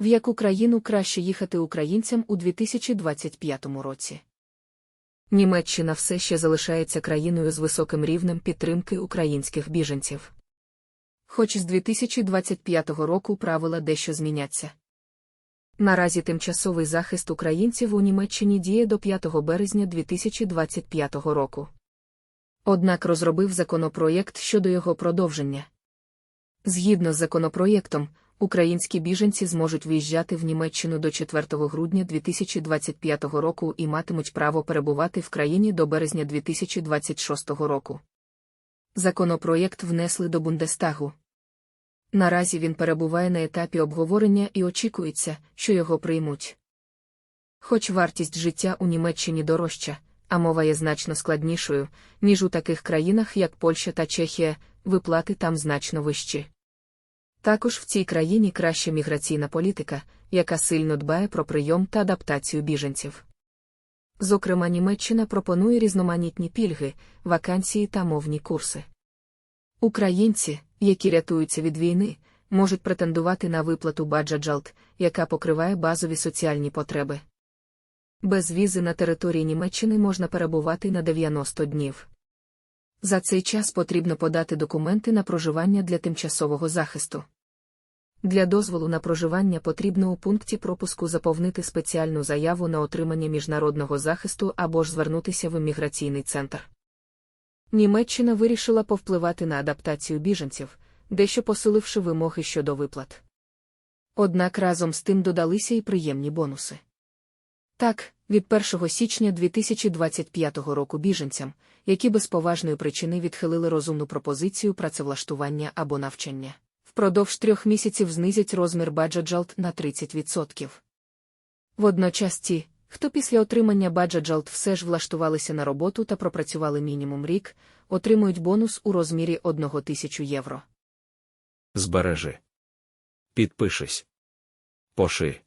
В яку країну краще їхати українцям у 2025 році? Німеччина все ще залишається країною з високим рівнем підтримки українських біженців. Хоч з 2025 року правила дещо зміняться. Наразі тимчасовий захист українців у Німеччині діє до 5 березня 2025 року. Однак розробив законопроєкт щодо його продовження. Згідно з законопроєктом, українські біженці зможуть в'їжджати в Німеччину до 4 грудня 2025 року і матимуть право перебувати в країні до березня 2026 року. Законопроєкт внесли до Бундестагу. Наразі він перебуває на етапі обговорення і очікується, що його приймуть. Хоч вартість життя у Німеччині дорожча, а мова є значно складнішою, ніж у таких країнах, як Польща та Чехія, виплати там значно вищі. Також в цій країні краща міграційна політика, яка сильно дбає про прийом та адаптацію біженців. Зокрема, Німеччина пропонує різноманітні пільги, вакансії та мовні курси. Українці, які рятуються від війни, можуть претендувати на виплату баджаджалт, яка покриває базові соціальні потреби. Без візи на території Німеччини можна перебувати на 90 днів. За цей час потрібно подати документи на проживання для тимчасового захисту. Для дозволу на проживання потрібно у пункті пропуску заповнити спеціальну заяву на отримання міжнародного захисту або ж звернутися в імміграційний центр. Німеччина вирішила повпливати на адаптацію біженців, дещо посиливши вимоги щодо виплат. Однак разом з тим додалися і приємні бонуси. Так, від 1 січня 2025 року біженцям, які без поважної причини відхилили розумну пропозицію працевлаштування або навчання, впродовж трьох місяців знизять розмір баджаджалт на 30%. Водночас ті, хто після отримання баджаджалт все ж влаштувалися на роботу та пропрацювали мінімум рік, отримують бонус у розмірі 1 тисячу євро. Збережи. Підпишись. Поши.